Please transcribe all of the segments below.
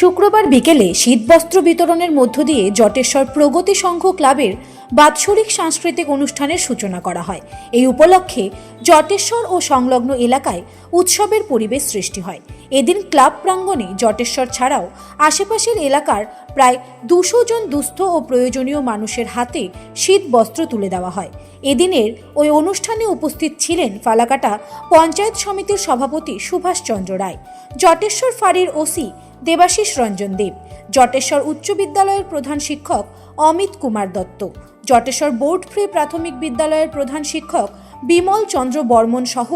শুক্রবার বিকেলে শীতবস্ত্র বিতরণের মধ্য দিয়ে জটেশ্বর প্রগতি সংঘ ক্লাবের বাৎসরিক সাংস্কৃতিক অনুষ্ঠানের সূচনা করা হয়। এই উপলক্ষে জটেশ্বর ও সংলগ্ন এলাকায় উৎসবের পরিবেশ সৃষ্টি হয়। এদিন ক্লাব প্রাঙ্গণে জটেশ্বর ছাড়াও আশেপাশের এলাকার প্রায় দুশো জন দুস্থ ও প্রয়োজনীয় মানুষের হাতে শীত বস্ত্র তুলে দেওয়া হয়। এদিনের ওই অনুষ্ঠানে উপস্থিত ছিলেন ফালাকাটা পঞ্চায়েত সমিতির সভাপতি সুভাষচন্দ্র রায়, জটেশ্বর ফাঁড়ির ওসি দেবাশিস রঞ্জন দেব, জটেশ্বর উচ্চ বিদ্যালয়ের প্রধান শিক্ষক অমিত কুমার দত্ত, জটেশ্বর বোর্ড ফ্রি প্রাথমিক বিদ্যালয়ের প্রধান শিক্ষক বিমল চন্দ্র বর্মন সহ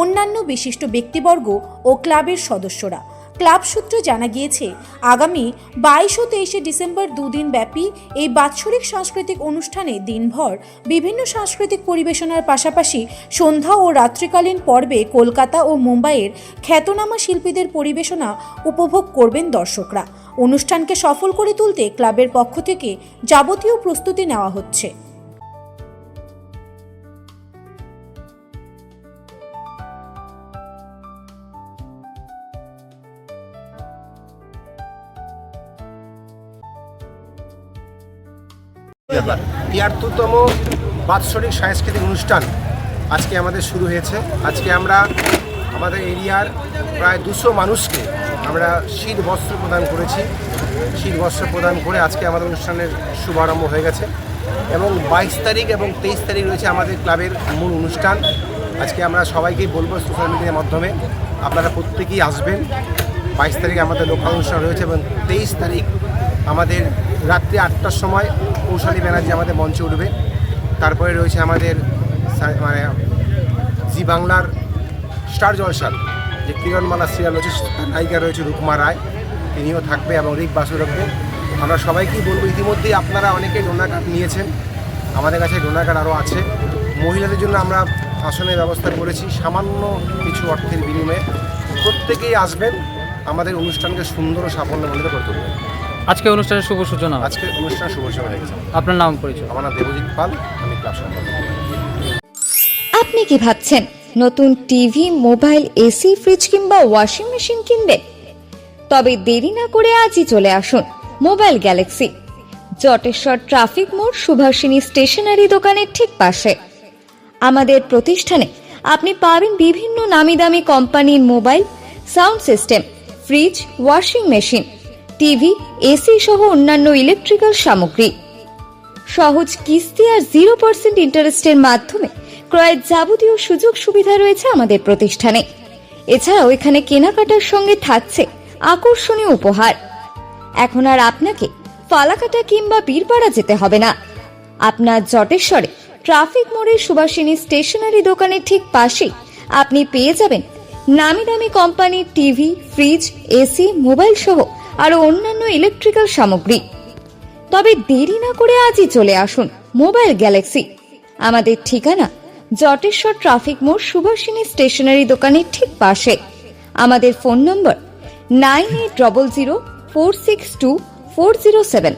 অন্যান্য বিশিষ্ট ব্যক্তিবর্গ ও ক্লাবের সদস্যরা। ক্লাব সূত্রে জানা গিয়েছে, আগামী বাইশ ও তেইশে ডিসেম্বর দুদিন ব্যাপী এই বাৎসরিক সাংস্কৃতিক অনুষ্ঠানে দিনভর বিভিন্ন সাংস্কৃতিক পরিবেশনার পাশাপাশি সন্ধ্যা ও রাত্রিকালীন পর্বে কলকাতা ও মুম্বাইয়ের খ্যাতনামা শিল্পীদের পরিবেশনা উপভোগ করবেন দর্শকরা। অনুষ্ঠানকে সফল করে তুলতে ক্লাবের পক্ষ থেকে যাবতীয় প্রস্তুতি নেওয়া হচ্ছে। তিয়াত্তরতম বাৎসরিক সাংস্কৃতিক অনুষ্ঠান আজকে আমাদের শুরু হয়েছে। আজকে আমরা আমাদের এরিয়ার প্রায় দুশো মানুষকে আমরা শীত বস্ত্র প্রদান করেছি। শীত বস্ত্র প্রদান করে আজকে আমাদের অনুষ্ঠানের শুভারম্ভ হয়ে গেছে। এবং বাইশ তারিখ এবং তেইশ তারিখ রয়েছে আমাদের ক্লাবের মূল অনুষ্ঠান। আজকে আমরা সবাইকেই বলব সোশ্যাল মিডিয়ার মাধ্যমে। আপনারা প্রত্যেকেই আসবেন। বাইশ তারিখে আমাদের লোকাল অনুষ্ঠান রয়েছে এবং তেইশ তারিখ আমাদের রাত্রি আটটার সময় কৌশালী ব্যানার্জি আমাদের মঞ্চে উঠবে। তারপরে রয়েছে আমাদের মানে জি বাংলার স্টার জলসার, যে কিরণমালা সিরিয়াল রয়েছে, তার নায়িকা রয়েছে রূপমা রায়। তিনিও থাকবে এবং রিক বাসু রাখবে আমরা সবাইকেই বলব, ইতিমধ্যেই আপনারা অনেকেই ডোনার কার্ড নিয়েছেন। আমাদের কাছে ডোনার কার্ড আরও আছে। মহিলাদের জন্য আমরা আসনের ব্যবস্থা করেছি, সামান্য কিছু অর্থের বিনিময়ে। প্রত্যেকেই আসবেন। আমাদের অনুষ্ঠানকে সুন্দর ও সাফল্যমণ্ডিত করে তুলবেন। আজকে অনুষ্ঠানের শুভ সূচনা আজকে অনুষ্ঠান শুভ সময় হয়ে গেছে। আপনার নাম পরিচয়? আমার নাম দেবজিৎ পাল আমি সম্পাদক। আপনি কি ভাবছেন নতুন টিভি মোবাইল এসি ফ্রিজ কিংবা ওয়াশিং মেশিন কিনবেন? তবে দেরি না করে আজই চলে আসুন মোবাইল গ্যালাক্সি। জটেশ্বর ট্রাফিক মোড় সুভাষিনী স্টেশনারি দোকানের ঠিক পাশে। আমাদের প্রতিষ্ঠানে আপনি পাবেন বিভিন্ন নামি দামি কোম্পানির mobile sound system fridge washing machine. TV, AC সহ অন্যান্য ইলেকট্রিক্যাল সামগ্রী। সহজ কিস্তি আর জিরো পার্সেন্ট ইন্টারেস্টের মাধ্যমে ক্রয়ের যাবতীয় সুযোগ সুবিধা রয়েছে আমাদের প্রতিষ্ঠানে। এছাড়াও এখানে কেনাকাটার সঙ্গে থাকছে আকর্ষণীয় উপহার। এখন আর আপনাকে ফালাকাটা কিংবা বীরপাড়া যেতে হবে না। আপনার জটেশ্বরে ট্রাফিক মোড়ের সুভাষিনী স্টেশনারি দোকানের ঠিক পাশেই আপনি পেয়ে যাবেন নামি দামি কোম্পানির টিভি, ফ্রিজ, এসি, মোবাইল সহ আরও অন্যান্য ইলেকট্রিক্যাল সামগ্রী। তবে দেরি না করে আজই চলে আসুন মোবাইল গ্যালাক্সি আমাদের ঠিকানা জটেশ্বর ট্রাফিক মোড় সুভাষিনী স্টেশনারি দোকানের ঠিক পাশে। আমাদের phone number nine eight double zero four six two four zero seven